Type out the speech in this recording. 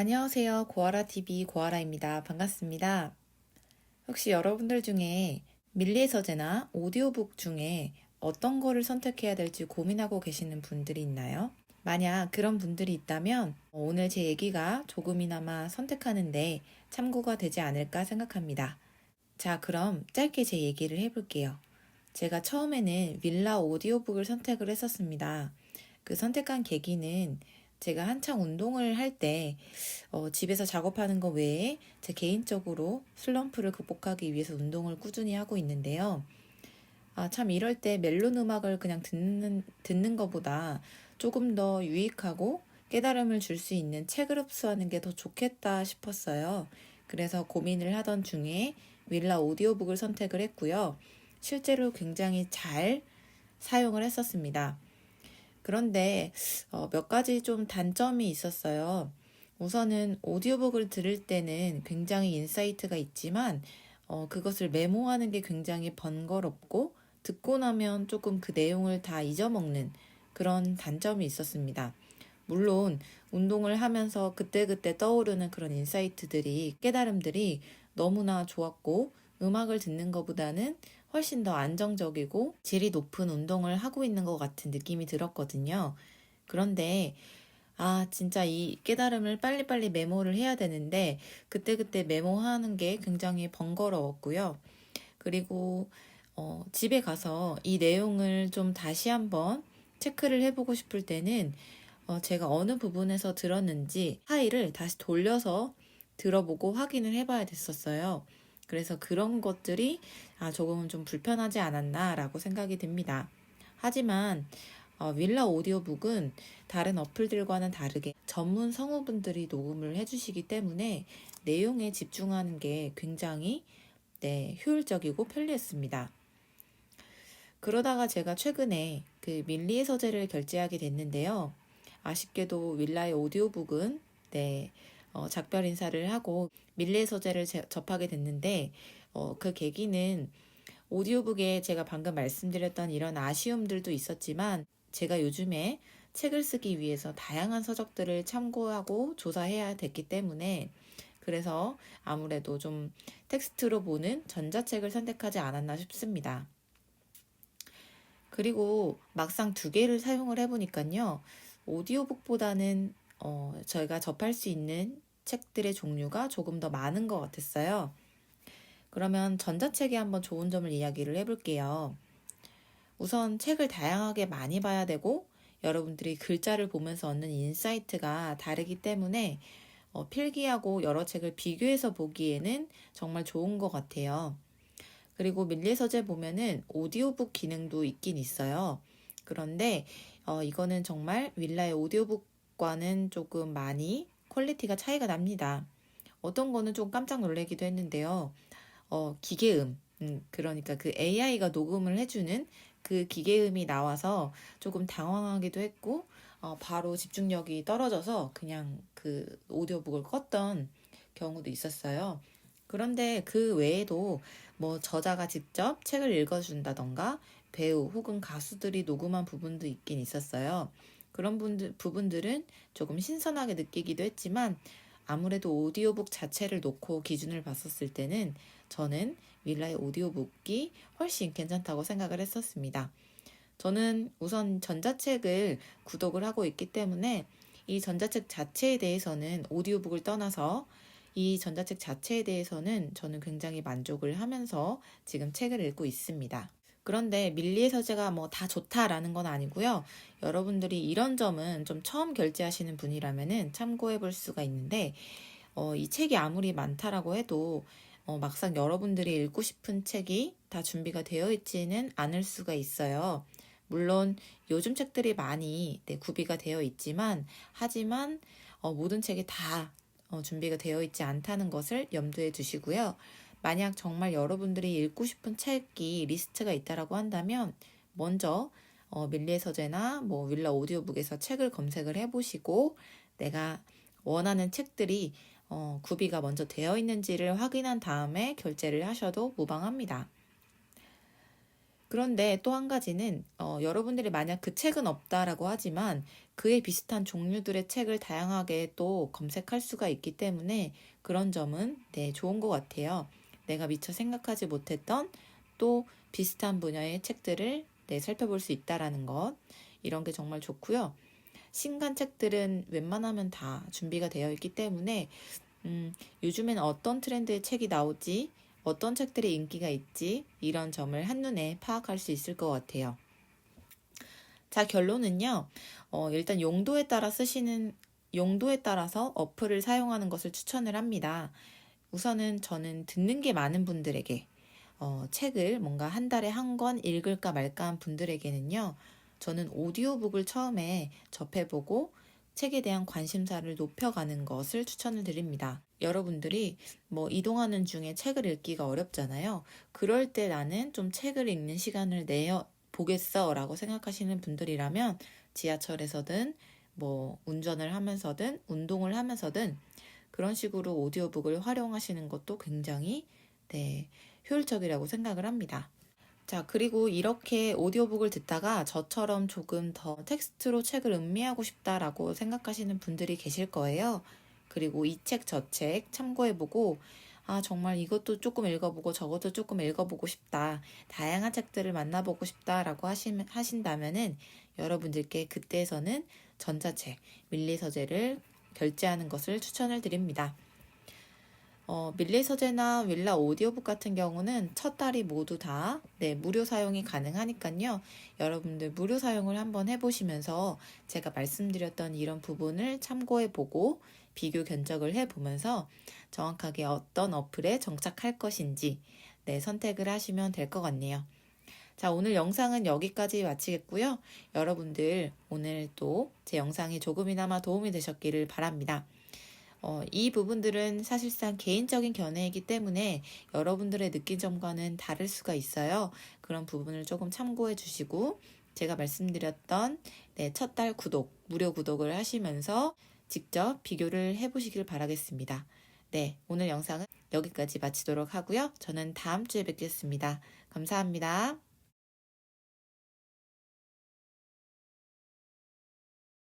안녕하세요. 고아라TV 고아라입니다. 반갑습니다. 혹시 여러분들 중에 밀리의 서재나 오디오북 중에 어떤 거를 선택해야 될지 고민하고 계시는 분들이 있나요? 만약 그런 분들이 있다면 오늘 제 얘기가 조금이나마 선택하는데 참고가 되지 않을까 생각합니다. 자, 그럼 짧게 제 얘기를 해볼게요. 제가 처음에는 윌라 오디오북을 선택을 했었습니다. 그 선택한 계기는 제가 한창 운동을 할때 어, 집에서 작업하는 거 외에 제 개인적으로 슬럼프를 극복하기 위해서 운동을 꾸준히 하고 있는데요. 아, 참 이럴 때 멜론 음악을 그냥 듣는 듣는 것보다 조금 더 유익하고 깨달음을 줄 수 있는 책을 흡수하는 게 더 좋겠다 싶었어요. 그래서 고민을 하던 중에 윌라 오디오북을 선택을 했고요. 실제로 굉장히 잘 사용을 했었습니다. 그런데 어, 몇 가지 좀 단점이 있었어요. 우선은 오디오북을 들을 때는 굉장히 인사이트가 있지만 어, 그것을 메모하는 게 굉장히 번거롭고 듣고 나면 조금 그 내용을 다 잊어먹는 그런 단점이 있었습니다. 물론 운동을 하면서 그때그때 떠오르는 그런 인사이트들이 깨달음들이 너무나 좋았고 음악을 듣는 것보다는 훨씬 더 안정적이고 질이 높은 운동을 하고 있는 것 같은 느낌이 들었거든요. 그런데 아, 진짜 이 깨달음을 빨리빨리 메모를 해야 되는데 그때그때 메모하는 게 굉장히 번거로웠고요. 그리고 어, 집에 가서 이 내용을 좀 다시 한번 체크를 해보고 싶을 때는 어, 제가 어느 부분에서 들었는지 파일을 다시 돌려서 들어보고 확인을 해봐야 됐었어요. 그래서 그런 것들이 아, 조금은 좀 불편하지 않았나라고 생각이 듭니다. 하지만 어, 윌라 오디오북은 다른 어플들과는 다르게 전문 성우분들이 녹음을 해주시기 때문에 내용에 집중하는 게 굉장히 네, 효율적이고 편리했습니다. 그러다가 제가 최근에 그 밀리의 서재를 결제하게 됐는데요. 아쉽게도 윌라의 오디오북은 네, 어, 작별 인사를 하고 서재를 제, 접하게 됐는데 어, 그 계기는 오디오북에 제가 방금 말씀드렸던 이런 아쉬움들도 있었지만 제가 요즘에 책을 쓰기 위해서 다양한 서적들을 참고하고 조사해야 됐기 때문에 그래서 아무래도 좀 텍스트로 보는 전자책을 선택하지 않았나 싶습니다. 그리고 막상 두 개를 사용을 해보니까요. 오디오북보다는 어, 저희가 접할 수 있는 책들의 종류가 조금 더 많은 것 같았어요. 그러면 전자책에 한번 좋은 점을 이야기를 해볼게요. 우선 책을 다양하게 많이 봐야 되고 여러분들이 글자를 보면서 얻는 인사이트가 다르기 때문에 어, 필기하고 여러 책을 비교해서 보기에는 정말 좋은 것 같아요. 그리고 밀리의 서재 보면은 오디오북 기능도 있긴 있어요. 그런데 어, 이거는 정말 윌라의 오디오북 과는 조금 많이 퀄리티가 차이가 납니다. 어떤 거는 좀 깜짝 놀라기도 했는데요. 어, 기계음, 음, 그러니까 그 AI가 녹음을 해주는 그 기계음이 나와서 조금 당황하기도 했고, 어, 바로 집중력이 떨어져서 그냥 그 오디오북을 껐던 경우도 있었어요. 그런데 그 외에도 뭐 저자가 직접 책을 읽어준다던가 배우 혹은 가수들이 녹음한 부분도 있긴 있었어요. 그런 분들, 부분들은 조금 신선하게 느끼기도 했지만 아무래도 오디오북 자체를 놓고 기준을 봤었을 때는 저는 윌라의 오디오북이 훨씬 괜찮다고 생각을 했었습니다. 저는 우선 전자책을 구독을 하고 있기 때문에 이 전자책 자체에 대해서는 오디오북을 떠나서 이 전자책 자체에 대해서는 저는 굉장히 만족을 하면서 지금 책을 읽고 있습니다. 그런데 밀리의 서재가 뭐 다 좋다라는 건 아니고요. 여러분들이 이런 점은 좀 처음 결제하시는 분이라면은 참고해 볼 수가 있는데, 어, 이 책이 아무리 많다라고 해도 어, 막상 여러분들이 읽고 싶은 책이 다 준비가 되어 있지는 않을 수가 있어요. 물론 요즘 책들이 많이 네, 구비가 되어 있지만, 하지만 어, 모든 책이 다 어, 준비가 되어 있지 않다는 것을 염두에 두시고요. 만약 정말 여러분들이 읽고 싶은 책이 리스트가 있다라고 한다면 먼저 어, 밀리의 서재나 뭐 윌라 오디오북에서 책을 검색을 해보시고 내가 원하는 책들이 어, 구비가 먼저 되어 있는지를 확인한 다음에 결제를 하셔도 무방합니다. 그런데 또 한 가지는 어, 여러분들이 만약 그 책은 없다라고 하지만 그에 비슷한 종류들의 책을 다양하게 또 검색할 수가 있기 때문에 그런 점은 네, 좋은 것 같아요. 내가 미처 생각하지 못했던 또 비슷한 분야의 책들을 네, 살펴볼 수 있다라는 것. 이런 게 정말 좋고요. 신간 책들은 웬만하면 다 준비가 되어 있기 때문에 음, 요즘에는 어떤 트렌드의 책이 나오지, 어떤 책들이 인기가 있지, 이런 점을 한눈에 파악할 수 있을 것 같아요. 자, 결론은요. 어, 일단 용도에 따라 쓰시는, 용도에 따라서 어플을 사용하는 것을 추천을 합니다. 우선은 저는 듣는 게 많은 분들에게, 어, 책을 뭔가 한 달에 한 권 읽을까 말까 한 분들에게는요. 저는 오디오북을 처음에 접해보고 책에 대한 관심사를 높여가는 것을 추천을 드립니다. 여러분들이 뭐 이동하는 중에 책을 읽기가 어렵잖아요. 그럴 때 나는 좀 책을 읽는 시간을 내어 보겠어 라고 생각하시는 분들이라면 지하철에서든 뭐 운전을 하면서든 운동을 하면서든 그런 식으로 오디오북을 활용하시는 것도 굉장히 네, 효율적이라고 생각을 합니다. 자, 그리고 이렇게 오디오북을 듣다가 저처럼 조금 더 텍스트로 책을 음미하고 싶다라고 생각하시는 분들이 계실 거예요. 그리고 이 책, 저 책 참고해보고, 아, 정말 이것도 조금 읽어보고 저것도 조금 읽어보고 싶다. 다양한 책들을 만나보고 싶다라고 하시면, 하신다면은 여러분들께 그때에서는 전자책, 밀리서재를 결제하는 것을 추천을 드립니다. 어, 밀리 서재나 윌라 오디오북 같은 경우는 첫 달이 모두 다 네, 무료 사용이 가능하니까요. 여러분들 무료 사용을 한번 해보시면서 제가 말씀드렸던 이런 부분을 참고해보고 비교 견적을 해보면서 정확하게 어떤 어플에 정착할 것인지 네, 선택을 하시면 될 것 같네요. 자, 오늘 영상은 여기까지 마치겠고요. 여러분들 오늘 또 제 영상이 조금이나마 도움이 되셨기를 바랍니다. 어, 이 부분들은 사실상 개인적인 견해이기 때문에 여러분들의 느낀 점과는 다를 수가 있어요. 그런 부분을 조금 참고해 주시고 제가 말씀드렸던 네, 첫 달 구독, 무료 구독을 하시면서 직접 비교를 해보시길 바라겠습니다. 네, 오늘 영상은 여기까지 마치도록 하고요. 저는 다음 주에 뵙겠습니다. 감사합니다.